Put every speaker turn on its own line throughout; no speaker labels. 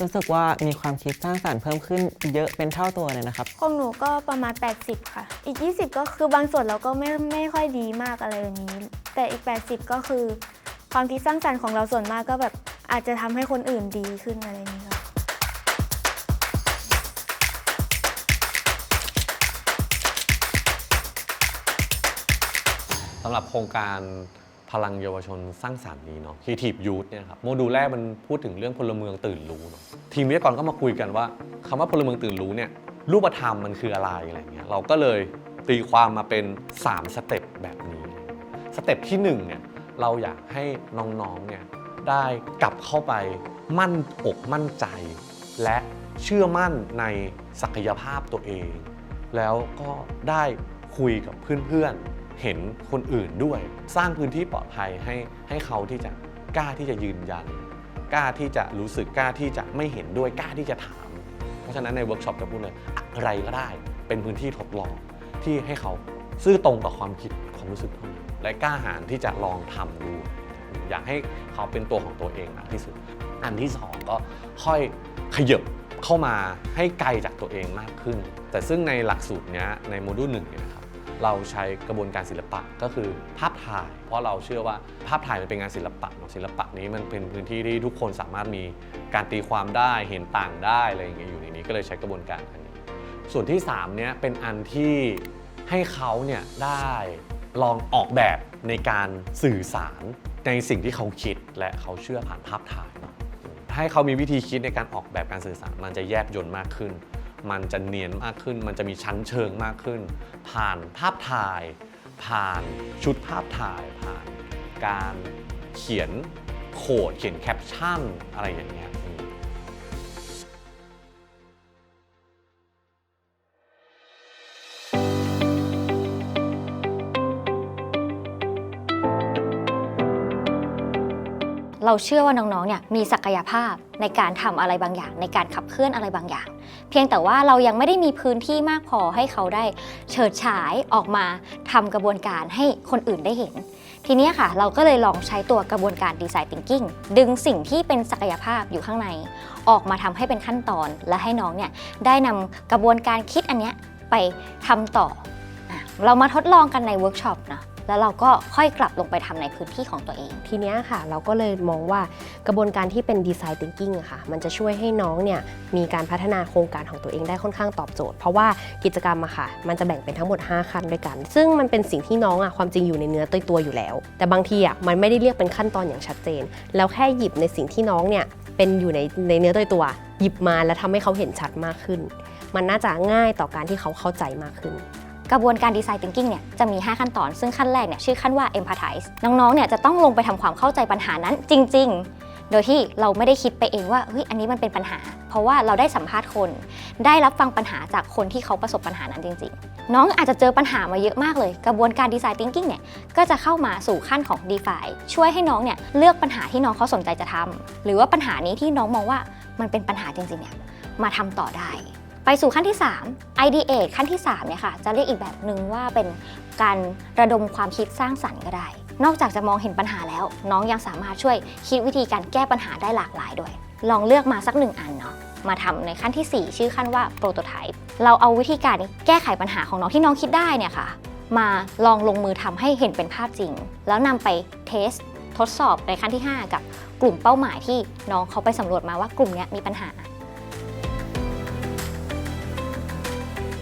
รู้สึกว่ามีความคิดสร้างสรรค์เพิ่มขึ้นเยอะเป็นเท่าตัวเลยนะครับ
ของหนูก็ประมาณ 80 ค่ะ อีก 20 ก็คือบางส่วนเราก็ไม่ไม่ค่อยดีมากอะไรแบบนี้ แต่อีก 80 ก็คือ ความคิดสร้างสรรค์ของเราส่วนมากก็แบบอาจจะทำให้คนอื่นดีขึ้นอะไรอย่างนี้ค่ะ
สำหรับโครงการ พลังเยาวชนสร้างสรรค์นี้เนาะ Creative Youth เนี่ยครับโมดูลแรกมันพูดถึงเรื่องพลเมืองตื่นรู้เนาะทีมวิทยากรก็มาคุยกันว่าคำว่าพลเมืองตื่นรู้เนี่ยรูปธรรมมันคืออะไรอะไรเงี้ยเราก็เลยตีความมาเป็น 3 สเต็ปแบบนี้ สเต็ปที่1เนี่ยเราอยากให้น้องๆเนี่ยได้กลับเข้าไปมั่นอกมั่นใจ และเชื่อมั่นในศักยภาพตัวเอง แล้วก็ได้คุยกับเพื่อนๆ เห็นคนอื่นด้วย สร้างพื้นที่ปลอดภัยให้ให้เขาที่จะกล้าที่จะยืนยัน กล้าที่จะรู้สึกกล้าที่จะไม่เห็นด้วยกล้าที่จะถาม เพราะฉะนั้นในเวิร์กช็อปจะพูดเลยอะไรก็ได้เป็นพื้นที่ทดลองที่ให้เขาซื่อตรงต่อความคิดความรู้สึกเขาและกล้าหาญที่จะลองทำดู อยากให้เขาเป็นตัวของตัวเองมากที่สุด อันที่สองก็ค่อยขยับเข้ามาให้ไกลจากตัวเองมากขึ้น แต่ซึ่งในหลักสูตรนี้ในโมดูลหนึ่งเนี่ยนะครับ เราใช้กระบวนการศิลปะก็คือภาพถ่าย เพราะเราเชื่อว่าภาพถ่ายมันเป็นงานศิลปะเนอะศิลปะนี้มันเป็นพื้นที่ที่ทุกคนสามารถมีการตีความได้เห็นต่างได้อะไรอย่างเงี้ยอยู่ในนี้ก็เลยใช้กระบวนการอันนี้ ส่วนที่3เนี่ยเป็นอันที่ให้เขาเนี่ยได้ลองออกแบบในการสื่อสารในสิ่งที่เขาคิดและเขาเชื่อผ่านภาพถ่ายให้เขามีวิธีคิดในการออกแบบการสื่อสารมันจะแยบยลมากขึ้น มันจะเนียนมากขึ้น มันจะมีชั้นเชิงมากขึ้น ผ่านภาพถ่าย ผ่านชุดภาพถ่าย ผ่านการเขียนโคดเขียนแคปชั่นอะไรอย่างเงี้ย
เราเชื่อว่าน้องๆเนี่ยมีศักยภาพในการทำอะไรบางอย่าง ในการขับเคลื่อนอะไรบางอย่าง เพียงแต่ว่าเรายังไม่ได้มีพื้นที่มากพอให้เขาได้เฉิดฉายออกมาทำกระบวนการให้คนอื่นได้เห็น ทีนี้ค่ะ เราก็เลยลองใช้ตัวกระบวนการดีไซน์ thinking ดึงสิ่งที่เป็นศักยภาพอยู่ข้างใน ออกมาทำให้เป็นขั้นตอน และให้น้องเนี่ยได้นำกระบวนการคิดอันเนี้ยไปทำต่อ เรามาทดลองกันในเวิร์กช็อปนะ แล้วเราก็ค่อยกลับลงไปทำในพื้นที่ของตัวเอง
ทีนี้ค่ะ เราก็เลยมองว่ากระบวนการที่เป็นดีไซน์ thinking ค่ะ มันจะช่วยให้น้องเนี่ยมีการพัฒนาโครงการของตัวเองได้ค่อนข้างตอบโจทย์ เพราะว่ากิจกรรมอะค่ะ มันจะแบ่งเป็นทั้งหมด 5 ขั้นด้วยกัน ซึ่งมันเป็นสิ่งที่น้องอะความจริงอยู่ในเนื้อตัวตัวอยู่แล้ว แต่บางทีอะมันไม่ได้เรียกเป็นขั้นตอนอย่างชัดเจน แล้วแค่หยิบในสิ่งที่น้องเนี่ยเป็นอยู่ในในเนื้อตัวตัว หยิบมาแล้วทำให้เขาเห็นชัดมากขึ้น มันน่าจะง่ายต่อการที่เขาเข้าใจมากขึ้น
กระบวนการดีไซน์ thinking เนี่ยจะมี 5 ขั้นตอน ซึ่งขั้นแรกเนี่ยชื่อขั้นว่า empathize น้องๆเนี่ยจะต้องลงไปทำความเข้าใจปัญหานั้นจริง ๆ โดยที่เราไม่ได้คิดไปเองว่าเฮ้ยอันนี้มันเป็นปัญหา เพราะว่าเราได้สัมภาษณ์คน ได้รับฟังปัญหาจากคนที่เขาประสบปัญหานั้นจริง ๆ น้องอาจจะเจอปัญหามาเยอะมากเลย กระบวนการดีไซน์ thinking เนี่ยก็จะเข้ามาสู่ขั้นของ define ช่วยให้น้องเนี่ยเลือกปัญหาที่น้องเขาสนใจจะทำหรือว่าปัญหานี้ที่น้องมองว่ามันเป็นปัญหาจริงๆเนี่ยมาทำต่อได้ ไปสู่ขั้นที่ 3 ideate ขั้นที่3เนี่ยค่ะจะเรียกอีกแบบหนึ่งว่าเป็นการระดมความคิดสร้างสรรค์ก็ได้ นอกจากจะมองเห็นปัญหาแล้ว น้องยังสามารถช่วยคิดวิธีการแก้ปัญหาได้หลากหลายด้วย ลองเลือกมาสักหนึ่งอันเนาะมาทำในขั้นทีสี่ 4 ชื่อขั้นว่า prototype เราเอาวิธีการแก้ไขปัญหาของน้องที่น้องคิดได้เนี่ยค่ะ มาลองลงมือทำให้เห็นเป็นภาพจริง แล้วนำไปเทสทดสอบในขั้นที่ 5 กับกลุ่มเป้าหมายที่น้องเขาไปสำรวจมาว่ากลุ่มนี้มีปัญหา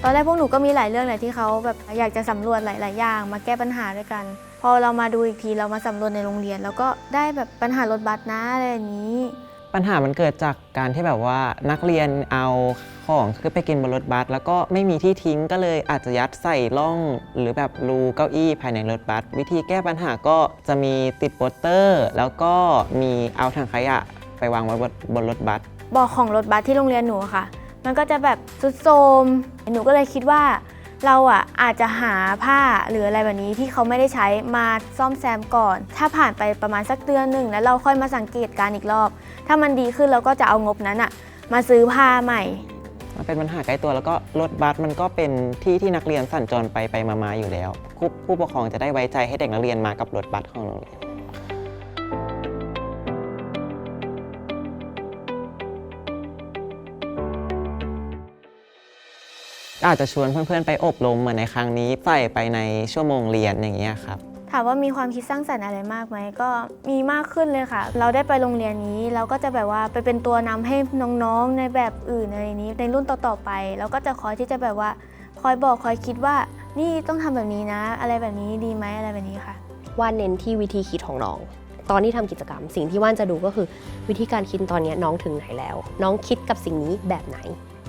ตอนแรกพวกหนูก็มีหลายเรื่องเลยที่เขาแบบอยากจะสำรวจหลาย ๆ อย่าง มาแก้ปัญหาด้วยกัน พอเรามาดูอีกทีเรามาสำรวจในโรงเรียน แล้วก็ได้แบบปัญหารถบัสนะอะไรอย่างนี้
ปัญหามันเกิดจากการที่แบบว่านักเรียนเอาของขึ้นไปกินบนรถบัสแล้วก็ไม่มีที่ทิ้งก็เลยอาจจะยัดใส่ร่อง หรือแบบรูเก้าอี้ภายในรถบัสวิธีแก้ปัญหาก็จะมีติดโปสเตอร์ แล้วก็มีเอาถังขยะไปวางไว้บนบนรถบัส
บอกของรถบัสที่โรงเรียนหนูอะค่ะ มันก็จะแบบสุดโทมหนูก็เลยคิดว่าเราอะอาจจะหาผ้าหรืออะไรแบบนี้ที่เขาไม่ได้ใช้มาซ่อมแซมก่อน ถ้าผ่านไปประมาณสักเดือนหนึ่งแล้วเราค่อยมาสังเกตการอีกรอบ ถ้ามันดีขึ้นเราก็จะเอางบนั้นอะมาซื้อผ้าใหม่
มันเป็นปัญหาใกล้ตัวแล้วก็รถบัสมันก็เป็นที่ที่นักเรียนสัญจรไปไปมาๆอยู่แล้วผู้ผู้ปกครองจะได้ไว้ใจให้เด็กนักเรียนมากับรถบัสของโรงเรียน อาจจะชวนเพื่อนๆ ไปอบรมเหมือนในครั้งนี้ใส่ไปในชั่วโมงเรียนอย่างเงี้ยครับ
ถามว่ามีความคิดสร้างสรรค์อะไรมากไหมก็มีมากขึ้นเลยค่ะ เราได้ไปโรงเรียนนี้ เราก็จะแบบว่าไปเป็นตัวนำให้น้องๆในแบบอื่นอะไรนี้ ในรุ่นต่อๆไป เราก็จะคอยที่จะแบบว่าคอยบอกคอยคิดว่านี่ต้องทำแบบนี้นะ อะไรแบบนี้ดีไหมอะไรแบบนี้ค่ะ
ว่านเน้นที่วิธีคิดของน้อง ตอนที่ทำกิจกรรม สิ่งที่ว่านจะดูก็คือ วิธีการคิดตอนเนี้ยน้องถึงไหนแล้ว น้องคิดกับสิ่งนี้แบบไหน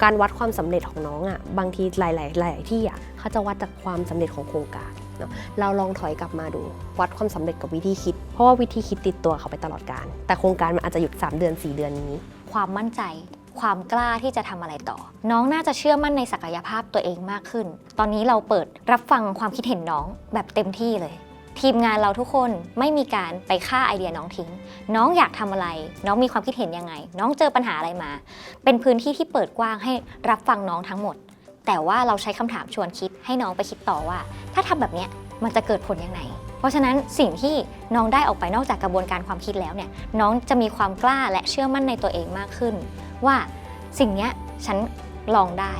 การวัดความสำเร็จของน้องอะบางทีหลาย ๆ หลายที่อะเขาจะวัดจากความสำเร็จของโครงการเนาะเราลองถอยกลับมาดู วัดความสำเร็จกับวิธีคิด เพราะว่าวิธีคิดติดตัวเขาไปตลอดการ แต่โครงการมันอาจจะหยุด 3 เดือน 4 เดือนนี้
ความมั่นใจความกล้าที่จะทำอะไรต่อ น้องน่าจะเชื่อมั่นในศักยภาพตัวเองมากขึ้น ตอนนี้เราเปิดรับฟังความคิดเห็นน้องแบบเต็มที่เลย ทีมงานเราทุกคนไม่มีการไปฆ่าไอเดียน้องทิ้ง น้องอยากทำอะไร น้องมีความคิดเห็นยังไง น้องเจอปัญหาอะไรมา เป็นพื้นที่ที่เปิดกว้างให้รับฟังน้องทั้งหมด แต่ว่าเราใช้คำถามชวนคิดให้น้องไปคิดต่อว่า ถ้าทำแบบเนี้ยมันจะเกิดผลยังไง เพราะฉะนั้นสิ่งที่น้องได้ออกไปนอกจากกระบวนการความคิดแล้วเนี่ยน้องจะมีความกล้าและเชื่อมั่นในตัวเองมากขึ้น ว่าสิ่งเนี้ยฉันลองได้